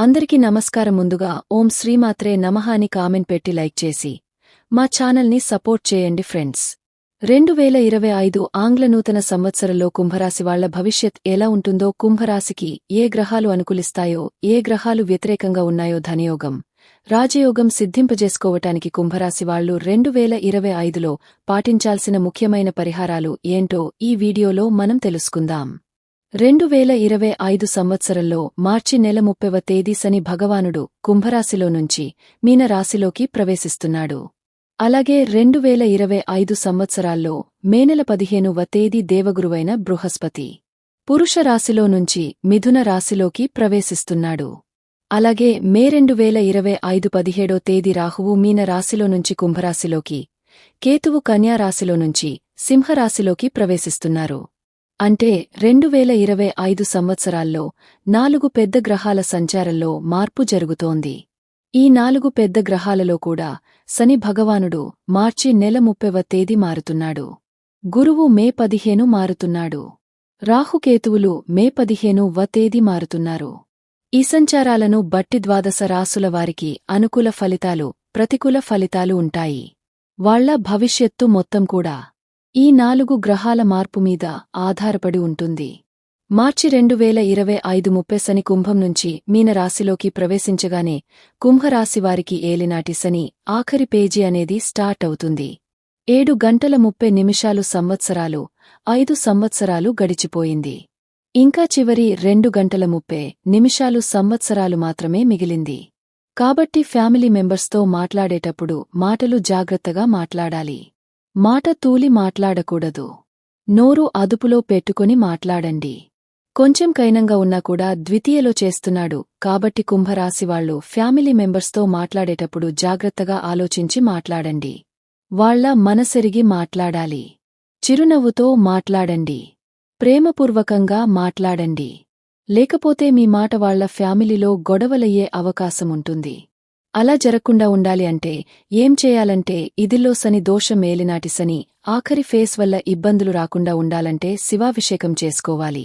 అందరికీ నమస్కారం ముందుగా ఓం శ్రీమాత్రే నమః అని కామెంట్ పెట్టి లైక్ చేసి మా ఛానల్ని సపోర్ట్ చేయండి ఫ్రెండ్స్. రెండు వేల ఇరవై ఐదు ఆంగ్ల నూతన సంవత్సరంలో కుంభరాశి వాళ్ళ భవిష్యత్ ఎలా ఉంటుందో కుంభరాశికి ఏ గ్రహాలు అనుకూలిస్తాయో ఏ గ్రహాలు వ్యతిరేకంగా ఉన్నాయో ధనయోగం రాజయోగం సిద్ధింపజేసుకోవటానికి కుంభరాశి వాళ్ళు రెండు వేల ఇరవై ఐదులో పాటించాల్సిన ముఖ్యమైన పరిహారాలు ఏంటో ఈ వీడియోలో మనం తెలుసుకుందాం. రెండు వేల ఇరవై ఐదు సంవత్సరంలో మార్చి నెల ముప్పైవ తేదీ శని భగవానుడు కుంభరాశిలో నుంచి మీనరాశిలోకి ప్రవేశిస్తున్నాడు. అలాగే రెండు వేల ఇరవై ఐదు సంవత్సరాల్లో మేనెల పదిహేనువ తేదీ దేవగురువైన బృహస్పతి పురుష రాశిలో నుంచి మిథున రాశిలోకి ప్రవేశిస్తున్నాడు. అలాగే మే రెండు వేల ఇరవై ఐదు పదిహేడో తేదీ రాహువు మీన రాశిలో నుంచి కుంభరాశిలోకి కేతువు కన్యారాశిలో నుంచి సింహరాశిలోకి ప్రవేశిస్తున్నారు. అంటే రెండు వేల ఇరవై ఐదు సంవత్సరాల్లో నాలుగు పెద్ద గ్రహాల సంచారంలో మార్పు జరుగుతోంది. ఈ నాలుగు పెద్ద గ్రహాలలో కూడా శని భగవానుడు మార్చి నెల ముప్పెవ తేదీ మారుతున్నాడు. గురువు మే పదిహేను మారుతున్నాడు. రాహుకేతువులు మే పదిహేను వ తేదీ మారుతున్నారు. ఈ సంచారాలను బట్టి ద్వాదశ రాసుల వారికి అనుకూల ఫలితాలు ప్రతికూల ఫలితాలు ఉంటాయి. వాళ్ళ భవిష్యత్తు మొత్తం కూడా ఈ నాలుగు గ్రహాల మార్పు మీద ఆధారపడి ఉంటుంది. మార్చి రెండు వేల ఇరవై ఐదు ముప్పై శని కుంభం నుంచి మీనరాశిలోకి ప్రవేశించగానే కుంభరాశివారికి ఏలినాటి శని ఆఖరి పేజీ అనేది స్టార్ట్ అవుతుంది. ఏడు గంటల ముప్పై నిమిషాలు సంవత్సరాలు ఐదు సంవత్సరాలు గడిచిపోయింది. ఇంకా చివరి రెండు గంటల ముప్పై నిమిషాలు సంవత్సరాలు మాత్రమే మిగిలింది. కాబట్టి ఫ్యామిలీ మెంబర్స్తో మాట్లాడేటప్పుడు మాటలు జాగ్రత్తగా మాట్లాడాలి. మాట తూలి మాట్లాడకూడదు. నోరు అదుపులో పెట్టుకుని మాట్లాడండి. కొంచెం కైనంగా ఉన్నా కూడా ద్వితీయలో చేస్తున్నాడు. కాబట్టి కుంభరాశివాళ్ళు ఫ్యామిలీ మెంబర్స్తో మాట్లాడేటప్పుడు జాగ్రత్తగా ఆలోచించి మాట్లాడండి. వాళ్ళ మనసెరిగి మాట్లాడాలి. చిరునవ్వుతో మాట్లాడండి. ప్రేమపూర్వకంగా మాట్లాడండి. లేకపోతే మీ మాట వాళ్ళ ఫ్యామిలీలో గొడవలయ్యే అవకాశముంటుంది. అలా జరగకుండా ఉండాలి అంటే ఏం చేయాలంటే ఇదిలో సని దోషం మేలినాటి సని ఆఖరి ఫేస్ వల్ల ఇబ్బందులు రాకుండా ఉండాలంటే శివాభిషేకం చేసుకోవాలి.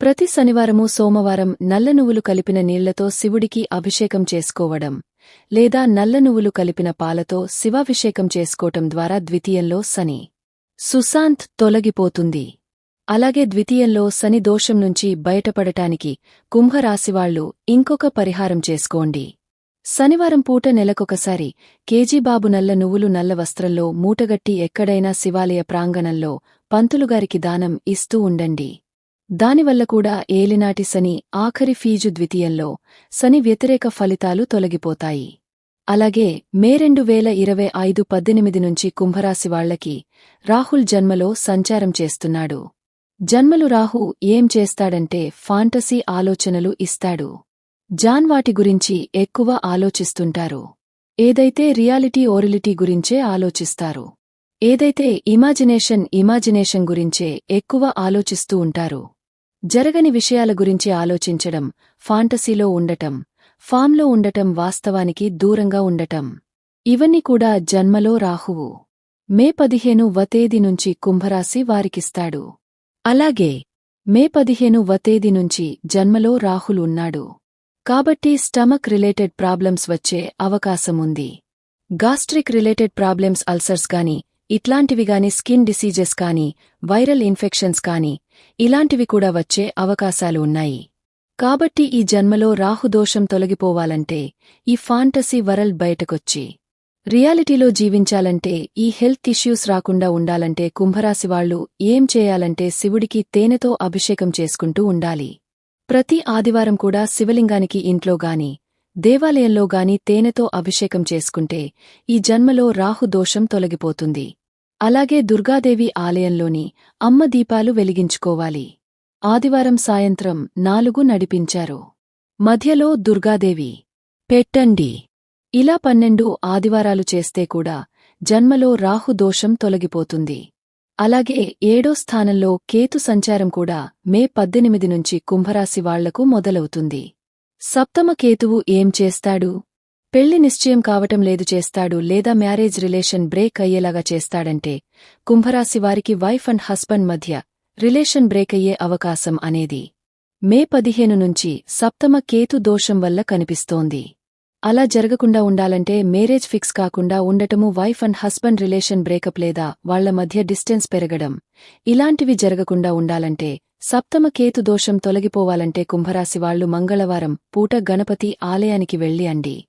ప్రతి శనివారము సోమవారం నల్ల నువ్వులు కలిపిన నీళ్ళతో శివుడికి అభిషేకం చేసుకోవడం లేదా నల్ల నువ్వులు కలిపిన పాలతో శివాభిషేకం చేసుకోవటం ద్వారా ద్వితీయంలో శని సుశాంత్ తొలగిపోతుంది. అలాగే ద్వితీయంలో శని దోషం నుంచి బయటపడటానికి కుంభరాశివాళ్ళు ఇంకొక పరిహారం చేసుకోండి. శనివారం పూట నెలకొకసారి కేజీబాబు నల్ల నువ్వులు నల్ల వస్త్రంలో మూటగట్టి ఎక్కడైనా శివాలయ ప్రాంగణంలో పంతులుగారికి దానం ఇస్తూ ఉండండి. దానివల్ల కూడా ఏలినాటి శని ఆఖరి ఫీజు ద్వితీయంలో శని వ్యతిరేక ఫలితాలు తొలగిపోతాయి. అలాగే మే రెండు వేల ఇరవై ఐదు పద్దెనిమిది నుంచి కుంభరాశి వాళ్ళకి రాహుల్ జన్మలో సంచారం చేస్తున్నాడు. జన్మలు రాహు ఏం చేస్తాడంటే ఫాంటసీ ఆలోచనలు ఇస్తాడు. జాన్ వాటి గురించి ఎక్కువ ఆలోచిస్తుంటారు. ఏదైతే రియాలిటీ ఓరిలిటీ గురించే ఆలోచిస్తారు. ఏదైతే ఇమాజినేషన్ ఇమాజినేషన్ గురించే ఎక్కువ ఆలోచిస్తూ ఉంటారు. జరగని విషయాల గురించి ఆలోచించడం ఫాంటసీలో ఉండటం ఫామ్లో ఉండటం వాస్తవానికి దూరంగా ఉండటం. ఇవన్నీ కూడా జన్మలో రాహువు. మే పదిహేను వతేది నుంచి కుంభరాశి వారికిస్తాడు. అలాగే మే పదిహేను వతేది నుంచి జన్మలో రాహులు ఉన్నాడు. కాబట్టి స్టమక్ రిలేటెడ్ ప్రాబ్లమ్స్ వచ్చే అవకాశముంది. గాస్ట్రిక్ రిలేటెడ్ ప్రాబ్లమ్స్ అల్సర్స్ గాని ఇట్లాంటివి గాని స్కిన్ డిసీజెస్ కాని వైరల్ ఇన్ఫెక్షన్స్ కాని ఇలాంటివి కూడా వచ్చే అవకాశాలు ఉన్నాయి. కాబట్టి ఈ జన్మలో రాహుదోషం తొలగిపోవాలంటే ఈ ఫాంటసీ వరల్డ్ బయటకొచ్చి రియాలిటీలో జీవించాలంటే ఈ హెల్త్ ఇష్యూస్ రాకుండా ఉండాలంటే కుంభరాశివాళ్ళు ఏం చేయాలంటే శివుడికి తేనెతో అభిషేకం చేసుకుంటూ ఉండాలి. ప్రతి ఆదివారం కూడా శివలింగానికి ఇంట్లో గాని దేవాలయంలో గాని తేనెతో అభిషేకం చేసుకుంటే ఈ జన్మలో రాహు దోషం తొలగిపోతుంది. అలాగే దుర్గాదేవి ఆలయంలోని అమ్మ దీపాలు వెలిగించుకోవాలి. ఆదివారం సాయంత్రం నాలుగు నడిపించారు. మధ్యలో దుర్గాదేవి పెట్టండి. ఇలా పన్నెండు ఆదివారాలు చేస్తే కూడా జన్మలో రాహు దోషం తొలగిపోతుంది. అలాగే ఏడో స్థానంలో కేతు సంచారం కూడా మే పద్దెనిమిది నుంచి కుంభరాశి వాళ్ళకు మొదలవుతుంది. సప్తమ కేతువు ఏం చేస్తాడు? పెళ్ళి నిశ్చయం కావటం లేదు చేస్తాడు లేదా మ్యారేజ్ రిలేషన్ బ్రేక్ అయ్యేలాగా చేస్తాడంటే కుంభరాశి వారికి వైఫ్ అండ్ హస్బెండ్ మధ్య రిలేషన్ బ్రేక్ అయ్యే అవకాశం అనేది. మే పదిహేను నుంచి సప్తమ కేతు దోషం వల్ల కనిపిస్తోంది. అలా జరగకుండా ఉండాలంటే మేరేజ్ ఫిక్స్ కాకుండా ఉండటము wife and husband relation breakup లేదా వాళ్ళ మధ్య డిస్టెన్స్ పెరగడం. ఇలాంటివి జరగకుండా ఉండాలంటే సప్తమ కేతు దోషం తొలగిపోవాలంటే కుంభరాశివాళ్ళు మంగళవారం పూట గణపతి ఆలయానికి వెళ్ళి అండి.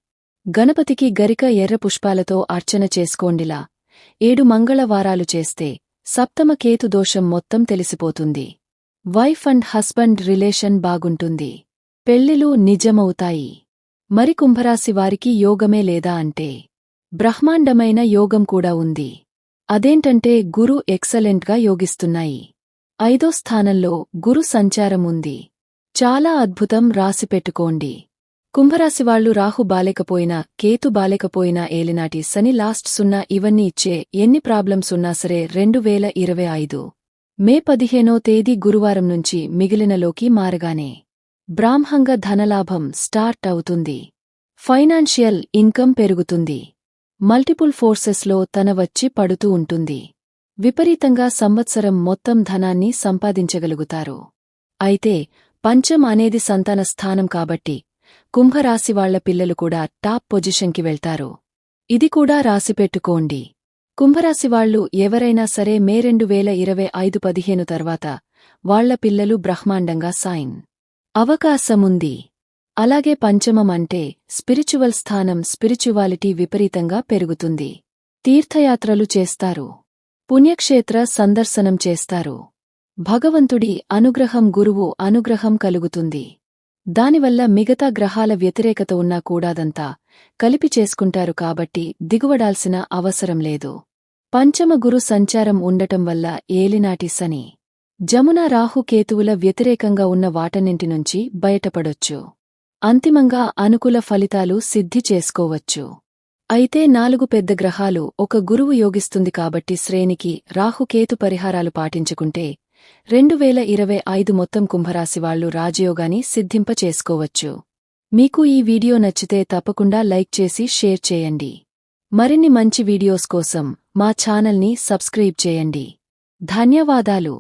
గణపతికి గరిక ఎర్ర పుష్పాలతో అర్చన చేసుకోండిలా. ఏడు మంగళవారాలు చేస్తే సప్తమ కేతు దోషం మొత్తం తెలిసిపోతుంది. వైఫ్ అండ్ హస్బెండ్ రిలేషన్ బాగుంటుంది. పెళ్ళిలు నిజమవుతాయి. మరి కుంభరాశి వారికి యోగమే లేదా అంటే? బ్రహ్మాండమైన యోగం కూడా ఉంది. అదేంటంటే గురు ఎక్సలెంట్గా యోగిస్తున్నాయి. ఐదో స్థానంలో గురు సంచారం ఉంది. చాలా అద్భుతం రాసిపెట్టుకోండి కుంభరాశివాళ్ళు రాహు బాలేకపోయినా కేతు బాలేకపోయినా ఏలినాటి శని లాస్ట్ సున్నా ఇవన్నీ ఇచ్చే ఎన్ని ప్రాబ్లమ్స్ ఉన్నా సరే రెండు వేల ఇరవై ఐదు. మే పదిహేనో తేదీ గురువారం నుంచి మిగిలినలోకి మారగానే బ్రాహ్మంగ ధనలాభం స్టార్ట్ అవుతుంది. ఫైనాన్షియల్ ఇన్కమ్ పెరుగుతుంది. మల్టిపుల్ ఫోర్సెస్లో తన వచ్చి పడుతూ ఉంటుంది. విపరీతంగా సంవత్సరం మొత్తం ధనాన్ని సంపాదించగలుగుతారు. అయితే పంచం అనేది సంతాన స్థానం కాబట్టి కుంభరాశివాళ్ళ పిల్లలు కూడా టాప్ పొజిషన్కి వెళ్తారు. ఇది కూడా రాసిపెట్టుకోండి కుంభరాశివాళ్ళు ఎవరైనా సరే మే రెండు వేల ఇరవై ఐదు పదిహేను తర్వాత వాళ్ళ పిల్లలు బ్రహ్మాండంగా సైన్ అవకాశముంది. అలాగే పంచమం అంటే స్పిరిచువల్ స్థానం స్పిరిచువాలిటీ విపరీతంగా పెరుగుతుంది. తీర్థయాత్రలు చేస్తారు. పుణ్యక్షేత్ర సందర్శనం చేస్తారు. భగవంతుడి అనుగ్రహం గురువు అనుగ్రహం కలుగుతుంది. దానివల్ల మిగతా గ్రహాల వ్యతిరేకత ఉన్నా కూడాదంతా కలిపి చేసుకుంటారు కాబట్టి దిగువడాల్సిన అవసరం లేదు. పంచమ గురు సంచారం ఉండటం వల్ల ఏలినాటి శని జమున రాహుకేతువుల వ్యతిరేకంగా ఉన్న వాటన్నింటి నుంచి బయటపడొచ్చు. అంతిమంగా అనుకూల ఫలితాలు సిద్ధి చేసుకోవచ్చు. అయితే నాలుగు పెద్ద గ్రహాలు ఒక గురువు యోగిస్తుంది కాబట్టి శ్రేణికి రాహుకేతు పరిహారాలు పాటించుకుంటే రెండు వేల ఇరవై ఐదు మొత్తం కుంభరాశివాళ్ళు రాజయోగాని సిద్ధింప చేసుకోవచ్చు. మీకు ఈ వీడియో నచ్చితే తప్పకుండా లైక్ చేసి షేర్ చేయండి. మరిన్ని మంచి వీడియోస్ కోసం మా ఛానల్ని సబ్స్క్రైబ్ చేయండి. ధన్యవాదాలు.